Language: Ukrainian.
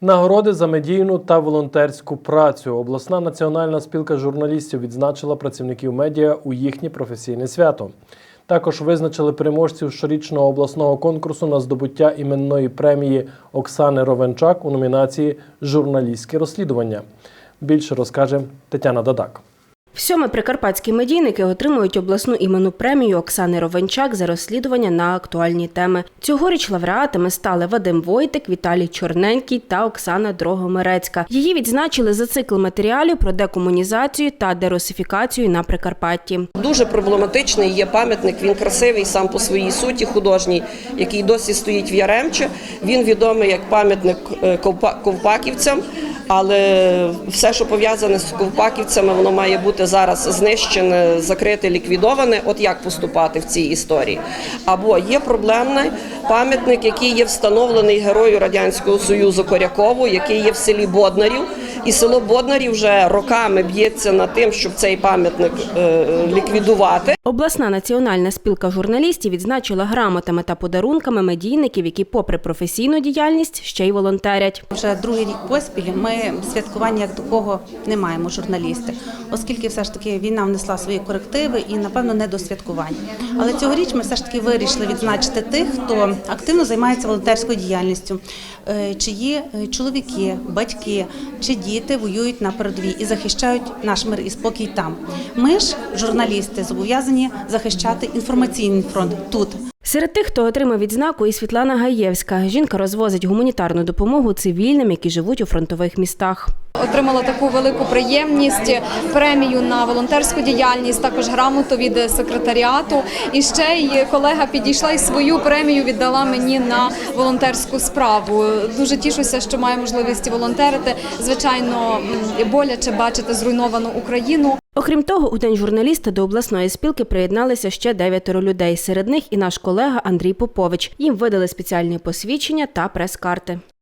Нагороди за медійну та волонтерську працю. Обласна національна спілка журналістів відзначила працівників медіа у їхнє професійне свято. Також визначили переможців щорічного обласного конкурсу на здобуття іменної премії Оксани Ровенчак у номінації Журналістське розслідування. Більше розкаже Тетяна Дадак. Всьоме прикарпатські медійники отримують обласну іменну премію Оксани Ровенчак за розслідування на актуальні теми. Цьогоріч лауреатами стали Вадим Войтик, Віталій Чорненький та Оксана Дрогомерецька. Її відзначили за цикл матеріалів про декомунізацію та дерусифікацію на Прикарпатті. Дуже проблематичний є пам'ятник. Він красивий сам по своїй суті, художній, який досі стоїть в Яремче. Він відомий як пам'ятник е, ковпа- ковпаківцям. Але все, що пов'язане з ковпаківцями, воно має бути зараз знищене, закрите, ліквідоване. От як поступати в цій історії? Або є проблемний пам'ятник, який є встановлений герою радянського союзу Корякову, який є в селі Боднарів. І село Боднарів вже роками б'ється над тим, щоб цей пам'ятник е, ліквідувати. Обласна національна спілка журналістів відзначила грамотами та подарунками медійників, які, попри професійну діяльність, ще й волонтерять. Вже другий рік поспіль ми святкування як такого не маємо журналісти, оскільки все ж таки війна внесла свої корективи і напевно не до святкування. Але цьогоріч ми все ж таки вирішили відзначити тих, хто активно займається волонтерською діяльністю, е, чиї е, чоловіки, батьки чи діти воюють на передовій і захищають наш мир і спокій там. Ми ж, журналісти, зобов'язані захищати інформаційний фронт тут. Серед тих, хто отримав відзнаку, і Світлана Гаєвська. Жінка розвозить гуманітарну допомогу цивільним, які живуть у фронтових містах. Отримала таку велику приємність, премію на волонтерську діяльність, також грамоту від секретаріату. І ще й колега підійшла і свою премію віддала мені на волонтерську справу. Дуже тішуся, що маю можливість волонтерити. Звичайно, боляче бачити зруйновану Україну. Окрім того, у день журналіста до обласної спілки приєдналися ще дев'ятеро людей. Серед них і наш колега Андрій Попович. Їм видали спеціальні посвідчення та прес-карти.